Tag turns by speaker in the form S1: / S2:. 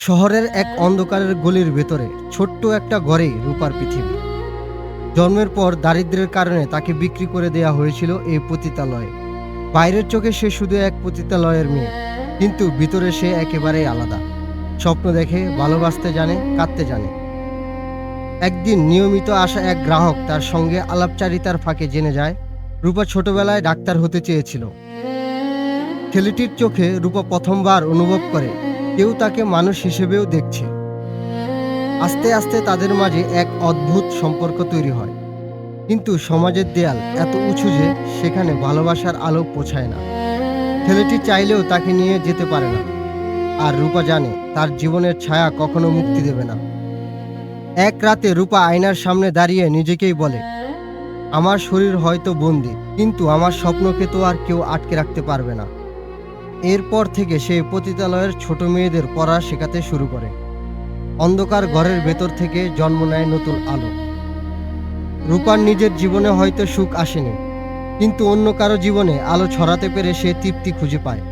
S1: শহরের এক অন্ধকারের গলির ভেতরে ছোট্ট একটা ঘরে রূপার পৃথিবী। জন্মের পর দারিদ্র্যের কারণে তাকে বিক্রি করে দেয়া হয়েছিল এই পতিতালয়ে। বাইরের চোখে সে শুধু এক পতিতালয়ের মেয়ে, কিন্তু ভিতরে সে একেবারেই আলাদা। স্বপ্ন দেখে, ভালোবাসতে জানে, কাঁদতে জানে। একদিন নিয়মিত আসা এক গ্রাহক তার সঙ্গে আলাপচারিতার ফাঁকে জেনে যায়, রূপা ছোটবেলায় ডাক্তার হতে চেয়েছিল। ছেলেটির চোখে রূপা প্রথমবার অনুভব করে কেউ তাকে মানুষ হিসেবেও দেখছে। আস্তে আস্তে তাদের মাঝে এক অদ্ভুত সম্পর্ক তৈরি হয়। কিন্তু সমাজের দেয়াল এত উঁচু যে সেখানে ভালোবাসার আলো পৌঁছায় না। ছেলেটি চাইলেও তাকে নিয়ে যেতে পারে না। আর রূপা জানে তার জীবনের ছায়া কখনো মুক্তি দেবে না। এক রাতে রূপা আয়নার সামনে দাঁড়িয়ে নিজেকেই বলে, আমার শরীর হয়তো বন্দি, কিন্তু আমার স্বপ্নকে তো আর কেউ আটকে রাখতে পারবে না। এরপর থেকে সে পতিতালয়ের ছোট মেয়েদের পড়া শেখাতে শুরু করে। অন্ধকার ঘরের ভেতর থেকে জন্ম নেয় নতুন আলো। রূপার নিজের জীবনে হয়তো সুখ আসেনি, কিন্তু অন্য কারও জীবনে আলো ছড়াতে পেরে সে তৃপ্তি খুঁজে পায়।